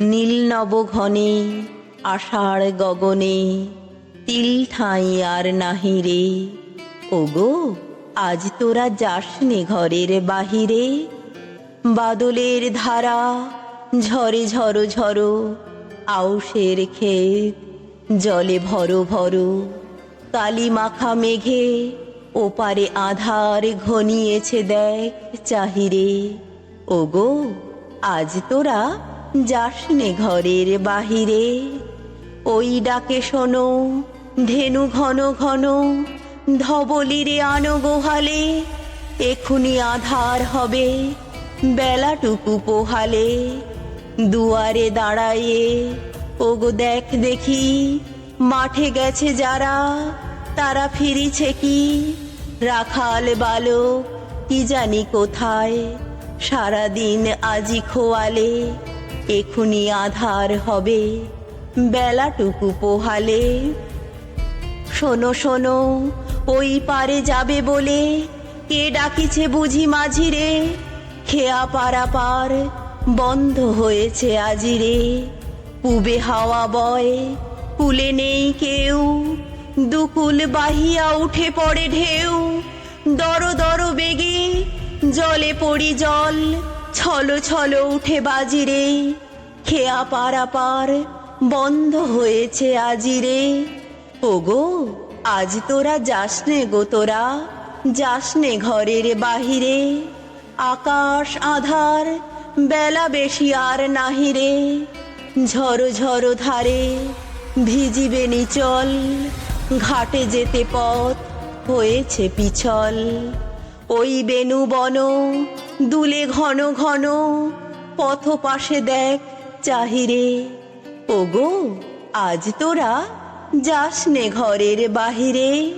নীল নব ঘনে আষাঢ় গগনে, তিল ঠাঁই আর নাহি রে। ওগো, আজ তোরা যাসনে ঘরের বাহিরে। বাদলের ধারা ঝরে ঝরো ঝরো, আউশের ক্ষেত জলে ভরো ভরো। কালি মাখা মেঘে ওপারে আধার ঘনিয়েছে দেখ চাহিরে। ওগো, আজ তোরা যাসনে ঘরের বাহিরে। ওই ডাকে শোনো, ধেনু ঘন ঘন, ধবলিরে আনো গোহালে। এখুনি আধার হবে বেলাটুকু পোহালে। দুয়ারে দাঁড়াইয়ে ওগো দেখ দেখি, মাঠে গেছে যারা, তারা ফিরিছে কি? রাখাল বালক, কি জানি কোথায়, সারাদিন আজি খোয়ালে। এখুনি আধার হবে বেলাটুকু পোহালে। শোনো শোনো, ওই পারে যাবে বলে কে ডাকিছে বুঝি মাঝিরে? খেয়া পারা পার বন্ধ হয়েছে আজিরে। পুবে হাওয়া বয় কুলে নেই কেউ। দুকুল বাহিয়া উঠে পড়ে ঢেউ। দর দর বেগে জলে পড়ি জল। ছলো ছলো উঠে বাজিরে খেয়া পারা পার বন্ধ হয়েছে আজিরে ওগো, আজ তোরা যাসনে গো তোরা যাসনে ঘরের বাহিরে। আকাশ আধার বেলা বেশি আর নাহিরে ঝড়ো ঝড়ো ধারে ভিজিবে নিচল, ঘাটে যেতে পথ হয়েছে পিছল। ওই বেনু বন দুলে ঘন ঘন পথ পাশে দেখ চাহিরে। ওগো আজ তোরা যাস নে ঘরের বাহিরে।